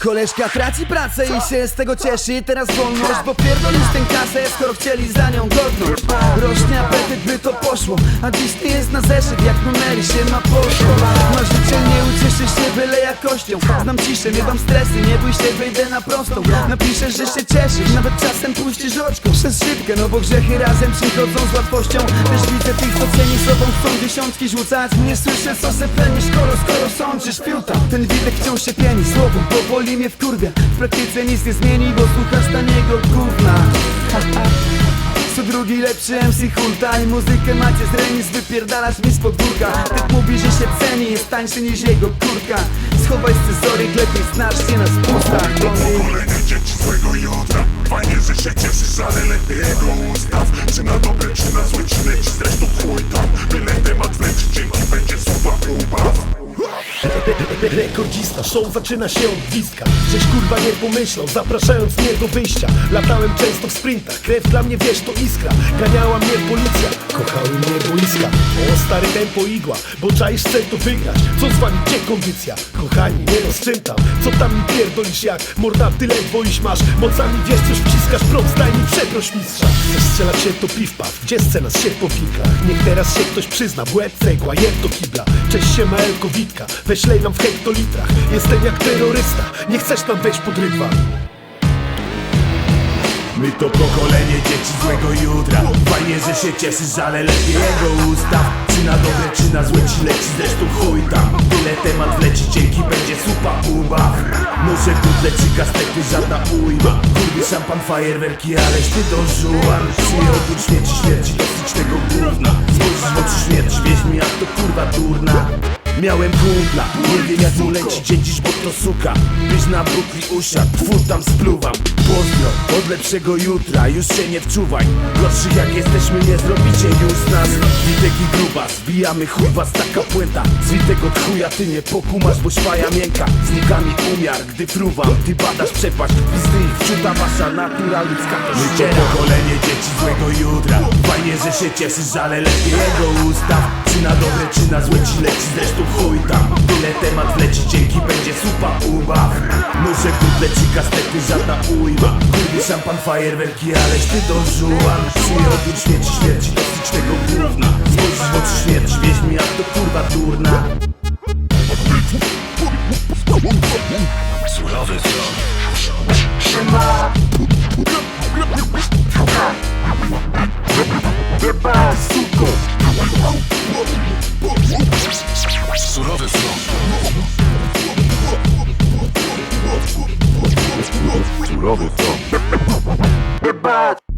Koleżka traci pracę i się z tego cieszy. Teraz wolność, bo pierdolisz tę kasę Skoro chcieli za nią godność By to poszło A dziś nie jest na zeszyt, jak numery się ma poszło. Masz życie, nie ucieszysz się byle jakością. Znam ciszę, nie dam stresy, nie bój się, wyjdę na prostą. Napiszesz, że się cieszysz, nawet czasem puścisz oczko. Przez szybkę, no bo grzechy razem przychodzą z łatwością. Też widzę tych, co ceni sobą, chcą dziesiątki rzucać. Nie słyszę, co se penisz, skoro, skoro sączysz. Fiuta Ten widek wciąż się pieni, słowo powoli mnie wkurwia. W praktyce nic nie zmieni, bo słuchasz taniego gówna drugi lepszy MC hulta I muzykę macie z remis, wypierdalasz mi z podwórka. Typ mówi, że się ceni, jest tańszy niż jego kurka Schowaj scyzoryk, lepiej znacznie na spustach. Pokolenie dzieci złego jutra Fajnie, że się cieszysz, ale lepiej jego ustaw. Czy na dobre, czy na złe, czy leci Zresztą chuj tam. Byle temat wleci, dzięki będzie suwa ubaw Rekordzista, show zaczyna się od bliska Żeś kurwa nie pomyślał, zapraszając mnie do wyjścia Latałem często w sprintach, krew dla mnie wiesz to iskra Ganiała mnie policja, kochały mnie boiska O stary tempo igła, bo czaisz chcę to wygrać Co z wami, gdzie kondycja? Kochani, nie no z czym tam? Co tam mi pierdolisz jak? Morda ty ledwo iś masz Mocami wiesz coś wciskasz, prąd daj mi przeproś mistrza Chcesz strzelać się to piw-paw, gdzie scena z się po? Niech teraz się ktoś przyzna, w łeb cegła, do kibla Cześć się Maelko Witka, weź lej nam w hektolitrach Jestem jak terrorysta, nie chcesz tam wejść pod rydwan My to pokolenie dzieci złego jutra. Fajnie, że się cieszysz, ale lepiej jego ustaw Czy na dobre, czy na złe ci leci, zresztą chuj tam. Tyle temat wleci, dzięki będzie supa ubaw Noże butle ci kastety, żadna ujma. Kurwy szampan, fajerwerki, aleś ty dożułan Przyjął tu śmierci, śmierci, dosyć Miałem kumpla, nie wiem jak mu leci dzień dziś, bo to suka. Byś na brukli usiadł, twór tam spluwam. Pozdro, od lepszego jutra, już się nie wczuwaj. Gorszych jak jesteśmy, nie zrobicie już nas. Witek i gruba, zbijamy chuj was taka puenta Zwitek od chuja, ty nie pokumasz, bo szwaja miękka. Znika mi umiar, gdy fruwam, ty badasz przepaść. Pizdy ich wczuta wasza natura ludzka. To My to pokolenie dzieci złego jutra. Fajnie, że się cieszysz, ale lepiej jego ustaw Czy na dobre, czy na złe ci leci, zresztą chuj tam Tyle temat wleci, dzięki będzie supa ubaw. Noże kudle ci kastety, żadna ujma. Kurwy szampan, fajerwerki, aleś ty dożułan Przyjął odwrót śmierci, śmierci, dosyć tego gówna. Spojrzysz w oczy śmierci, wieź mi jak to kurwa durna Rubble Thumb. Goodbye.